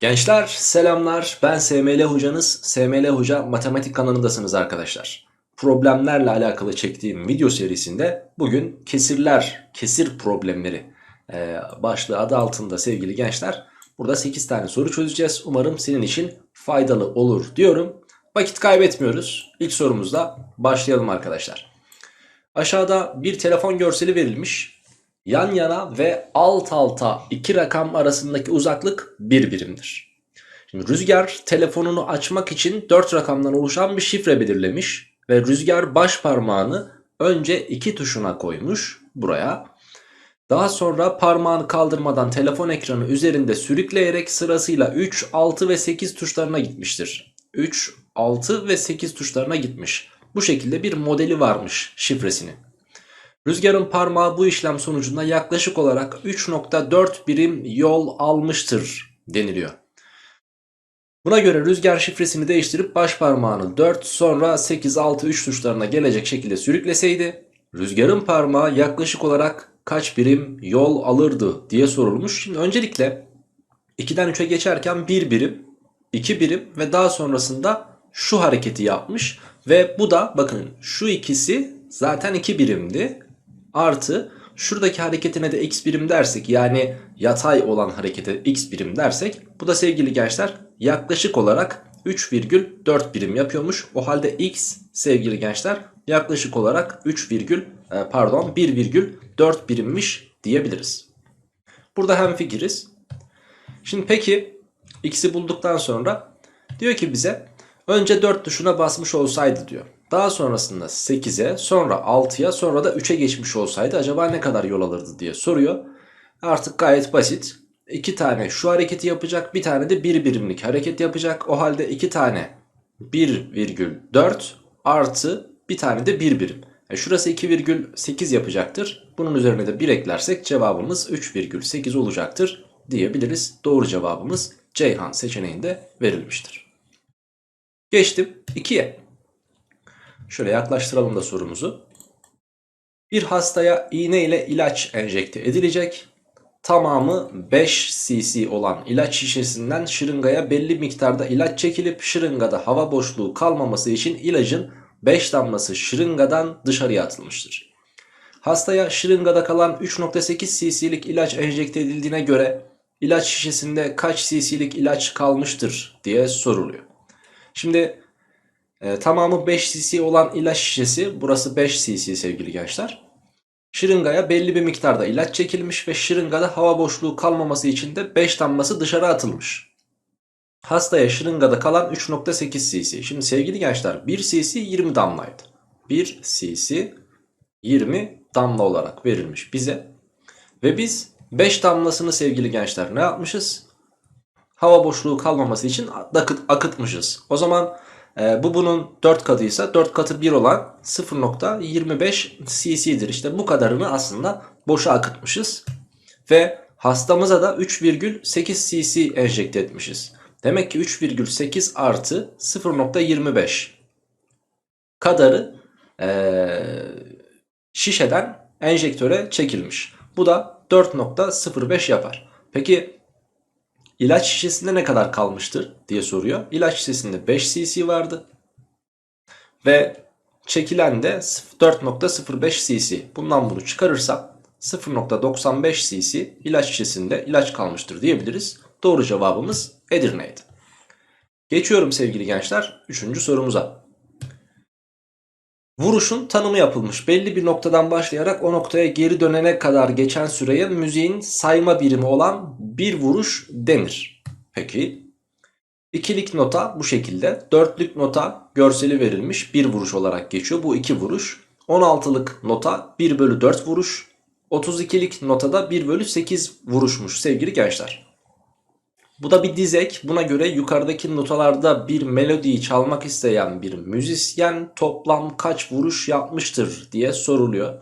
Gençler selamlar. Ben SML hocanız. SML hoca matematik kanalındasınız arkadaşlar. Problemlerle alakalı çektiğim video serisinde bugün kesirler kesir problemleri e, başlığı adı altında sevgili gençler. Burada 8 tane soru çözeceğiz. Umarım senin için faydalı olur diyorum. Vakit kaybetmiyoruz. İlk sorumuzla başlayalım arkadaşlar. Aşağıda bir telefon görseli verilmiş Yan yana ve alt alta iki rakam arasındaki uzaklık bir birimdir. Şimdi Rüzgar telefonunu açmak için 4 rakamdan oluşan bir şifre belirlemiş ve Rüzgar baş parmağını önce iki tuşuna koymuş buraya. Daha sonra parmağını kaldırmadan telefon ekranı üzerinde sürükleyerek sırasıyla 3, 6 ve 8 tuşlarına gitmiştir. 3, 6 ve 8 tuşlarına gitmiş. Bu şekilde bir modeli varmış şifresinin. Rüzgarın parmağı bu işlem sonucunda yaklaşık olarak 3.4 birim yol almıştır deniliyor. Buna göre rüzgar şifresini değiştirip baş parmağını 4 sonra 8 6 3 tuşlarına gelecek şekilde sürükleseydi rüzgarın parmağı yaklaşık olarak kaç birim yol alırdı diye sorulmuş. Şimdi öncelikle 2'den 3'e geçerken 1 birim, 2 birim ve daha sonrasında şu hareketi yapmış ve bu da bakın şu ikisi zaten 2 birimdi artı şuradaki hareketine de x birim dersek yani yatay olan harekete x birim dersek bu da sevgili gençler yaklaşık olarak 3,4 birim yapıyormuş. O halde x sevgili gençler yaklaşık olarak 3, virgül, e, pardon 1,4 birimmiş diyebiliriz. Burada hem fikiriz. Şimdi peki x'i bulduktan sonra diyor ki bize önce 4 tuşuna basmış olsaydı diyor. Daha sonrasında 8'e sonra 6'ya sonra da 3'e geçmiş olsaydı acaba ne kadar yol alırdı diye soruyor. Artık gayet basit. 2 tane şu hareketi yapacak bir tane de 1 birimlik hareket yapacak. O halde 2 tane 1,4 artı bir tane de 1 birim. E şurası 2,8 yapacaktır. Bunun üzerine de 1 eklersek cevabımız 3,8 olacaktır diyebiliriz. Doğru cevabımız Ceyhan seçeneğinde verilmiştir. Geçtim 2'ye. Şöyle yaklaştıralım da sorumuzu. Bir hastaya iğne ile ilaç enjekte edilecek. Tamamı 5 cc olan ilaç şişesinden şırıngaya belli miktarda ilaç çekilip şırıngada hava boşluğu kalmaması için ilacın 5 damlası şırıngadan dışarıya atılmıştır. Hastaya şırıngada kalan 3.8 cc'lik ilaç enjekte edildiğine göre ilaç şişesinde kaç cc'lik ilaç kalmıştır diye soruluyor. Şimdi e, tamamı 5 cc olan ilaç şişesi burası 5 cc sevgili gençler. Şırıngaya belli bir miktarda ilaç çekilmiş ve şırıngada hava boşluğu kalmaması için de 5 damlası dışarı atılmış. Hastaya şırıngada kalan 3.8 cc. Şimdi sevgili gençler 1 cc 20 damlaydı. 1 cc 20 damla olarak verilmiş bize. Ve biz 5 damlasını sevgili gençler ne yapmışız? Hava boşluğu kalmaması için akıtmışız. O zaman e, bu bunun 4 katıysa 4 katı 1 olan 0.25 cc'dir. İşte bu kadarını aslında boşa akıtmışız. Ve hastamıza da 3,8 cc enjekte etmişiz. Demek ki 3,8 artı 0.25 kadarı e, şişeden enjektöre çekilmiş. Bu da 4.05 yapar. Peki İlaç şişesinde ne kadar kalmıştır diye soruyor. İlaç şişesinde 5 cc vardı. Ve çekilen de 4.05 cc. Bundan bunu çıkarırsam 0.95 cc ilaç şişesinde ilaç kalmıştır diyebiliriz. Doğru cevabımız Edirne'ydi. Geçiyorum sevgili gençler 3. sorumuza. Vuruşun tanımı yapılmış. Belli bir noktadan başlayarak o noktaya geri dönene kadar geçen süreye müziğin sayma birimi olan bir vuruş denir. Peki ikilik nota bu şekilde. Dörtlük nota görseli verilmiş bir vuruş olarak geçiyor. Bu iki vuruş. 16'lık nota 1 bölü 4 vuruş. 32'lik notada 1 bölü 8 vuruşmuş sevgili gençler. Bu da bir dizek. Buna göre yukarıdaki notalarda bir melodiyi çalmak isteyen bir müzisyen toplam kaç vuruş yapmıştır diye soruluyor.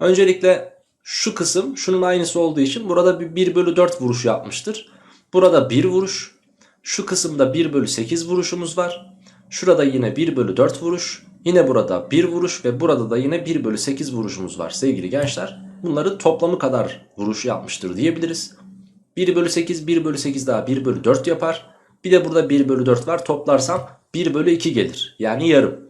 Öncelikle şu kısım şunun aynısı olduğu için burada bir 1 bölü 4 vuruş yapmıştır. Burada 1 vuruş. Şu kısımda 1 bölü 8 vuruşumuz var. Şurada yine 1 bölü 4 vuruş. Yine burada 1 vuruş ve burada da yine 1 bölü 8 vuruşumuz var sevgili gençler. Bunların toplamı kadar vuruş yapmıştır diyebiliriz. 1 bölü 8 1 bölü 8 daha 1 bölü 4 yapar. Bir de burada 1 bölü 4 var toplarsam 1 bölü 2 gelir yani yarım.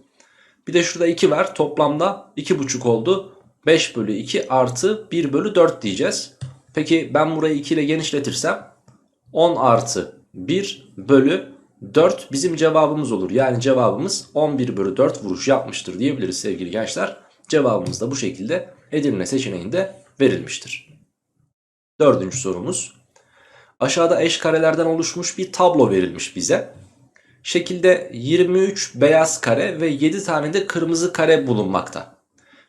Bir de şurada 2 var toplamda 2,5 oldu. 5 bölü 2 artı 1 bölü 4 diyeceğiz. Peki ben burayı 2 ile genişletirsem 10 artı 1 bölü 4 bizim cevabımız olur. Yani cevabımız 11 bölü 4 vuruş yapmıştır diyebiliriz sevgili gençler. Cevabımız da bu şekilde Edirne seçeneğinde verilmiştir. Dördüncü sorumuz. Aşağıda eş karelerden oluşmuş bir tablo verilmiş bize. Şekilde 23 beyaz kare ve 7 tane de kırmızı kare bulunmakta.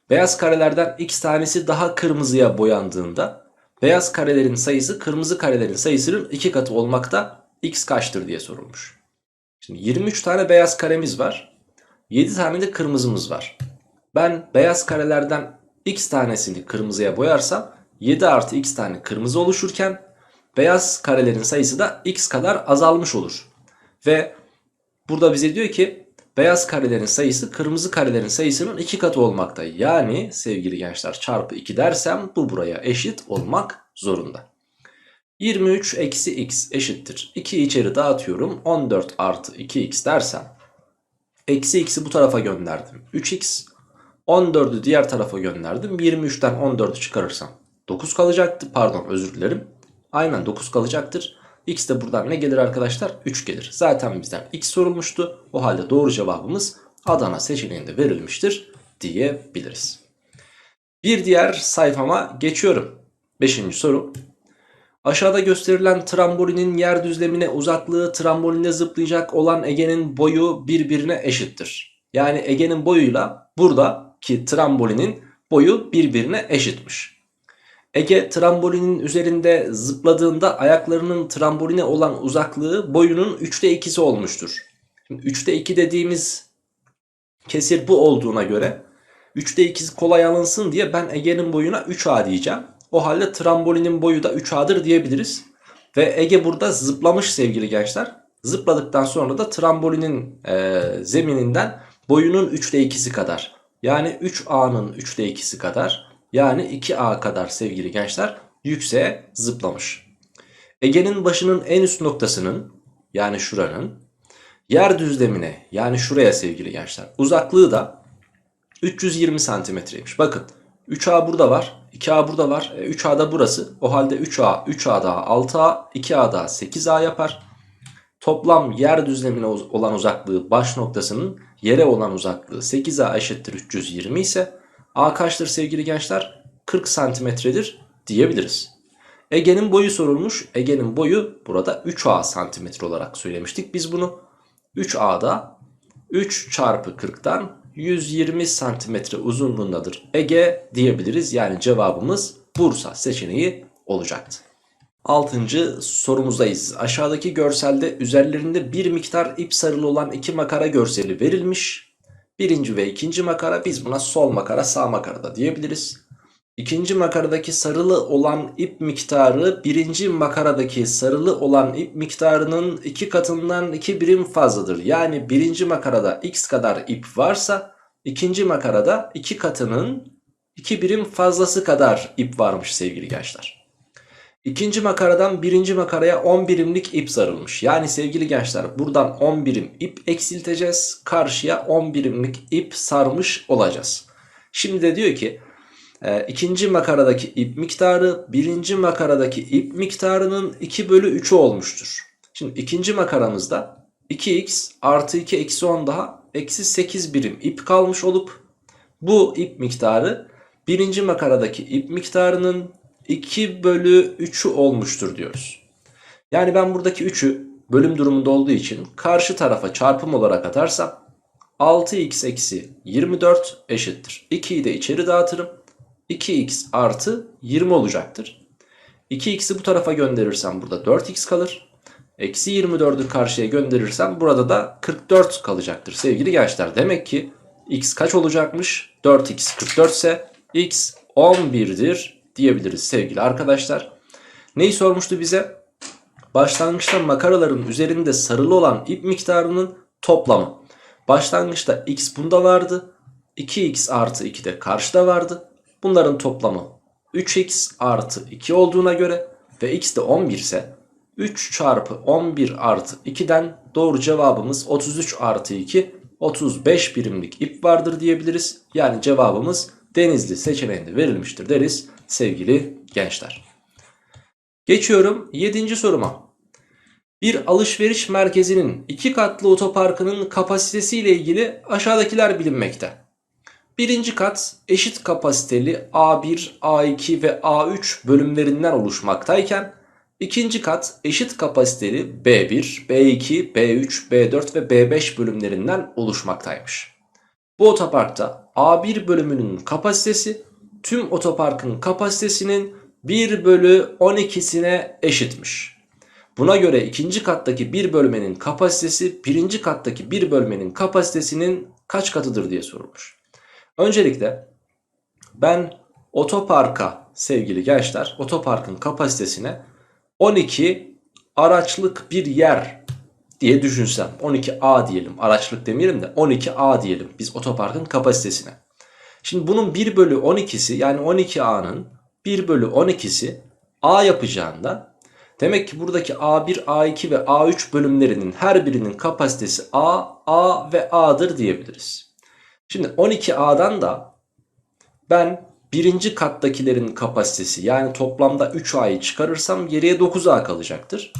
Beyaz karelerden x tanesi daha kırmızıya boyandığında beyaz karelerin sayısı kırmızı karelerin sayısının 2 katı olmakta x kaçtır diye sorulmuş. Şimdi 23 tane beyaz karemiz var. 7 tane de kırmızımız var. Ben beyaz karelerden x tanesini kırmızıya boyarsam 7 artı x tane kırmızı oluşurken beyaz karelerin sayısı da x kadar azalmış olur. Ve burada bize diyor ki beyaz karelerin sayısı kırmızı karelerin sayısının 2 katı olmakta. Yani sevgili gençler çarpı 2 dersem bu buraya eşit olmak zorunda. 23 eksi x eşittir. 2 içeri dağıtıyorum. 14 artı 2x dersem eksi x'i bu tarafa gönderdim. 3x 14'ü diğer tarafa gönderdim. 23'ten 14'ü çıkarırsam 9 kalacaktı. Pardon özür dilerim. Aynen 9 kalacaktır. X de buradan ne gelir arkadaşlar? 3 gelir. Zaten bizden x sorulmuştu. O halde doğru cevabımız Adana seçeneğinde verilmiştir diyebiliriz. Bir diğer sayfama geçiyorum. Beşinci soru. Aşağıda gösterilen trambolinin yer düzlemine uzaklığı tramboline zıplayacak olan Ege'nin boyu birbirine eşittir. Yani Ege'nin boyuyla buradaki trambolinin boyu birbirine eşitmiş. Ege trambolinin üzerinde zıpladığında ayaklarının tramboline olan uzaklığı boyunun 3'te 2'si olmuştur. Şimdi 3'te 2 dediğimiz kesir bu olduğuna göre 3'te 2'si kolay alınsın diye ben Ege'nin boyuna 3A diyeceğim. O halde trambolinin boyu da 3A'dır diyebiliriz. Ve Ege burada zıplamış sevgili gençler. Zıpladıktan sonra da trambolinin e, zemininden boyunun 3'te 2'si kadar. Yani 3A'nın 3'te 2'si kadar. Yani 2A kadar sevgili gençler yükseğe zıplamış. Ege'nin başının en üst noktasının yani şuranın yer düzlemine yani şuraya sevgili gençler uzaklığı da 320 santimetreymiş. Bakın 3A burada var. 2A burada var. E, 3A da burası. O halde 3A, 3A daha 6A, 2A daha 8A yapar. Toplam yer düzlemine olan uzaklığı baş noktasının yere olan uzaklığı 8A eşittir 320 ise A kaçtır sevgili gençler? 40 santimetredir diyebiliriz. Ege'nin boyu sorulmuş. Ege'nin boyu burada 3A santimetre olarak söylemiştik biz bunu. 3A'da 3 çarpı 40'tan 120 santimetre uzunluğundadır Ege diyebiliriz. Yani cevabımız Bursa seçeneği olacaktı. Altıncı sorumuzdayız. Aşağıdaki görselde üzerlerinde bir miktar ip sarılı olan iki makara görseli verilmiş. Birinci ve ikinci makara biz buna sol makara sağ makara da diyebiliriz. İkinci makaradaki sarılı olan ip miktarı birinci makaradaki sarılı olan ip miktarının iki katından iki birim fazladır. Yani birinci makarada x kadar ip varsa ikinci makarada iki katının iki birim fazlası kadar ip varmış sevgili gençler. İkinci makaradan birinci makaraya 10 birimlik ip sarılmış. Yani sevgili gençler buradan 10 birim ip eksilteceğiz. Karşıya 10 birimlik ip sarmış olacağız. Şimdi de diyor ki e, ikinci makaradaki ip miktarı birinci makaradaki ip miktarının 2 bölü 3'ü olmuştur. Şimdi ikinci makaramızda 2x artı 2 eksi 10 daha eksi 8 birim ip kalmış olup bu ip miktarı birinci makaradaki ip miktarının 2 bölü 3'ü olmuştur diyoruz. Yani ben buradaki 3'ü bölüm durumunda olduğu için karşı tarafa çarpım olarak atarsam 6x eksi 24 eşittir. 2'yi de içeri dağıtırım. 2x artı 20 olacaktır. 2x'i bu tarafa gönderirsem burada 4x kalır. Eksi 24'ü karşıya gönderirsem burada da 44 kalacaktır sevgili gençler. Demek ki x kaç olacakmış? 4x 44 ise x 11'dir diyebiliriz sevgili arkadaşlar. Neyi sormuştu bize? Başlangıçta makaraların üzerinde sarılı olan ip miktarının toplamı. Başlangıçta x bunda vardı. 2x artı 2 de karşıda vardı. Bunların toplamı 3x artı 2 olduğuna göre ve x de 11 ise 3 çarpı 11 artı 2'den doğru cevabımız 33 artı 2 35 birimlik ip vardır diyebiliriz. Yani cevabımız denizli seçeneğinde verilmiştir deriz sevgili gençler. Geçiyorum 7. soruma. Bir alışveriş merkezinin iki katlı otoparkının kapasitesi ile ilgili aşağıdakiler bilinmekte. Birinci kat eşit kapasiteli A1, A2 ve A3 bölümlerinden oluşmaktayken ikinci kat eşit kapasiteli B1, B2, B3, B4 ve B5 bölümlerinden oluşmaktaymış. Bu otoparkta A1 bölümünün kapasitesi tüm otoparkın kapasitesinin 1 bölü 12'sine eşitmiş. Buna göre ikinci kattaki bir bölmenin kapasitesi birinci kattaki bir bölmenin kapasitesinin kaç katıdır diye sorulmuş. Öncelikle ben otoparka sevgili gençler otoparkın kapasitesine 12 araçlık bir yer diye düşünsem 12A diyelim araçlık demeyelim de 12A diyelim biz otoparkın kapasitesine. Şimdi bunun 1 bölü 12'si yani 12A'nın 1 bölü 12'si A yapacağından demek ki buradaki A1, A2 ve A3 bölümlerinin her birinin kapasitesi A, A ve A'dır diyebiliriz. Şimdi 12A'dan da ben birinci kattakilerin kapasitesi yani toplamda 3A'yı çıkarırsam geriye 9A kalacaktır.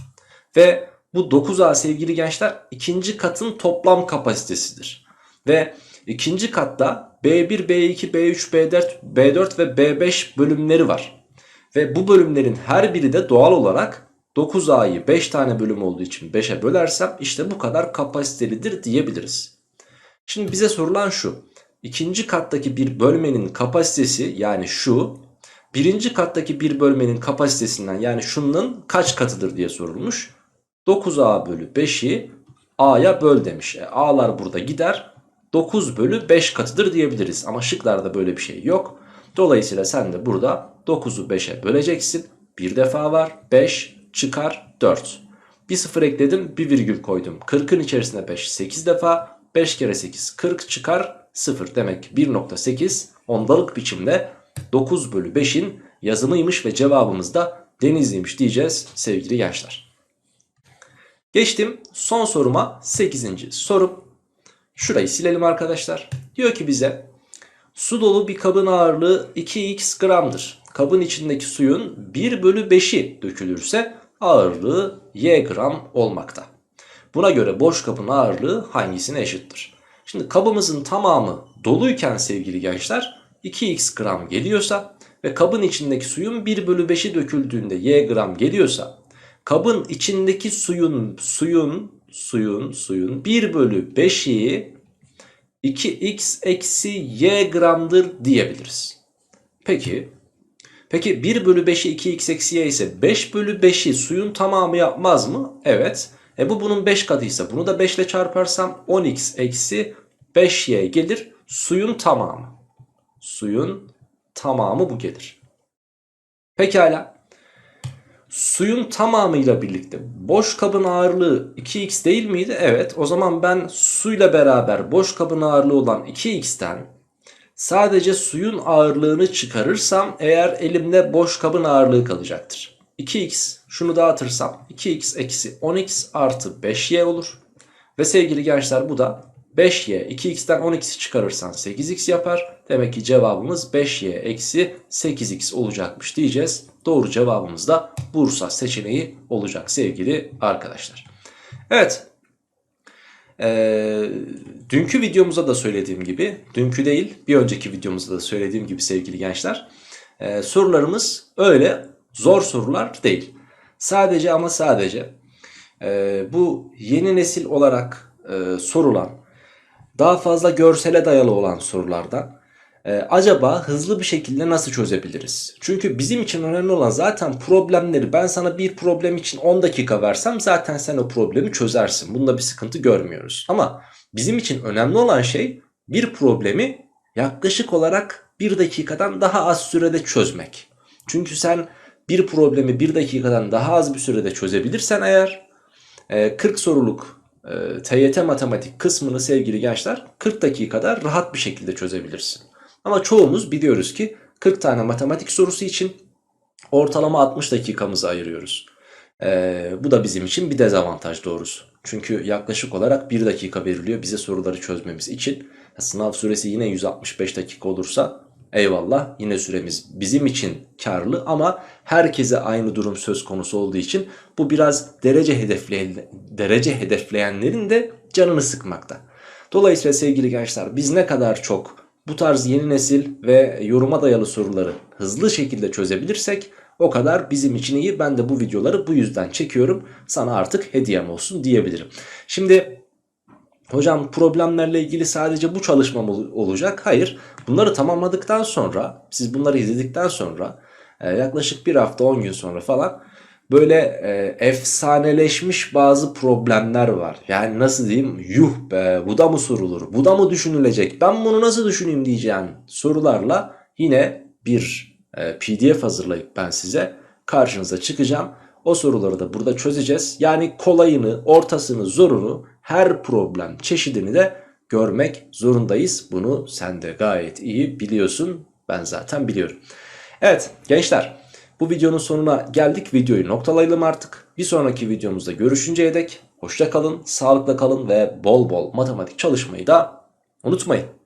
Ve bu 9A sevgili gençler ikinci katın toplam kapasitesidir. Ve ikinci katta B1, B2, B3, B4, B4 ve B5 bölümleri var. Ve bu bölümlerin her biri de doğal olarak 9A'yı 5 tane bölüm olduğu için 5'e bölersem işte bu kadar kapasitelidir diyebiliriz. Şimdi bize sorulan şu. İkinci kattaki bir bölmenin kapasitesi yani şu birinci kattaki bir bölmenin kapasitesinden yani şunun kaç katıdır diye sorulmuş. 9A bölü 5'i A'ya böl demiş. E, A'lar burada gider. 9 bölü 5 katıdır diyebiliriz. Ama şıklarda böyle bir şey yok. Dolayısıyla sen de burada 9'u 5'e böleceksin. Bir defa var. 5 çıkar 4. Bir sıfır ekledim bir virgül koydum. 40'ın içerisinde 5 8 defa. 5 kere 8 40 çıkar 0. Demek ki 1.8 ondalık biçimde 9 bölü 5'in yazımıymış ve cevabımız da denizliymiş diyeceğiz sevgili gençler. Geçtim son soruma 8. sorum. Şurayı silelim arkadaşlar. Diyor ki bize su dolu bir kabın ağırlığı 2x gramdır. Kabın içindeki suyun 1 bölü 5'i dökülürse ağırlığı y gram olmakta. Buna göre boş kabın ağırlığı hangisine eşittir? Şimdi kabımızın tamamı doluyken sevgili gençler 2x gram geliyorsa ve kabın içindeki suyun 1 bölü 5'i döküldüğünde y gram geliyorsa kabın içindeki suyun suyun suyun suyun 1 bölü 5'i 2x eksi y gramdır diyebiliriz. Peki peki 1 bölü 5'i 2x eksi y ise 5 bölü 5'i suyun tamamı yapmaz mı? Evet. E bu bunun 5 katıysa bunu da 5 ile çarparsam 10x eksi 5y gelir. Suyun tamamı. Suyun tamamı bu gelir. Pekala. Suyun tamamıyla birlikte boş kabın ağırlığı 2x değil miydi? Evet. O zaman ben suyla beraber boş kabın ağırlığı olan 2x'ten sadece suyun ağırlığını çıkarırsam eğer elimde boş kabın ağırlığı kalacaktır. 2x şunu dağıtırsam 2x eksi 10x artı 5y olur. Ve sevgili gençler bu da 5y 2x'ten 10x'i çıkarırsan 8x yapar. Demek ki cevabımız 5y eksi 8x olacakmış diyeceğiz. Doğru cevabımız da Bursa seçeneği olacak sevgili arkadaşlar. Evet. Ee, dünkü videomuzda da söylediğim gibi, dünkü değil bir önceki videomuzda da söylediğim gibi sevgili gençler. E, sorularımız öyle zor sorular değil. Sadece ama sadece e, bu yeni nesil olarak e, sorulan daha fazla görsele dayalı olan sorulardan e, acaba hızlı bir şekilde nasıl çözebiliriz? Çünkü bizim için önemli olan zaten problemleri ben sana bir problem için 10 dakika versem zaten sen o problemi çözersin. Bunda bir sıkıntı görmüyoruz. Ama bizim için önemli olan şey bir problemi yaklaşık olarak bir dakikadan daha az sürede çözmek. Çünkü sen bir problemi bir dakikadan daha az bir sürede çözebilirsen eğer 40 soruluk e, TYT matematik kısmını sevgili gençler 40 dakikada rahat bir şekilde çözebilirsin. Ama çoğumuz biliyoruz ki 40 tane matematik sorusu için Ortalama 60 dakikamızı ayırıyoruz. Ee, bu da bizim için bir dezavantaj doğrusu. Çünkü yaklaşık olarak 1 dakika veriliyor bize soruları çözmemiz için. Sınav süresi yine 165 dakika olursa eyvallah yine süremiz bizim için karlı ama herkese aynı durum söz konusu olduğu için bu biraz derece hedefleyen, derece hedefleyenlerin de canını sıkmakta. Dolayısıyla sevgili gençler biz ne kadar çok bu tarz yeni nesil ve yoruma dayalı soruları hızlı şekilde çözebilirsek o kadar bizim için iyi. Ben de bu videoları bu yüzden çekiyorum. Sana artık hediyem olsun diyebilirim. Şimdi hocam problemlerle ilgili sadece bu çalışma mı olacak? Hayır. Bunları tamamladıktan sonra siz bunları izledikten sonra e, yaklaşık bir hafta 10 gün sonra falan böyle e, efsaneleşmiş bazı problemler var. Yani nasıl diyeyim yuh be bu da mı sorulur bu da mı düşünülecek ben bunu nasıl düşüneyim diyeceğin sorularla yine bir e, pdf hazırlayıp ben size karşınıza çıkacağım. O soruları da burada çözeceğiz. Yani kolayını, ortasını, zorunu, her problem çeşidini de görmek zorundayız. Bunu sen de gayet iyi biliyorsun. Ben zaten biliyorum. Evet gençler bu videonun sonuna geldik. Videoyu noktalayalım artık. Bir sonraki videomuzda görüşünceye dek hoşça kalın, sağlıkla kalın ve bol bol matematik çalışmayı da unutmayın.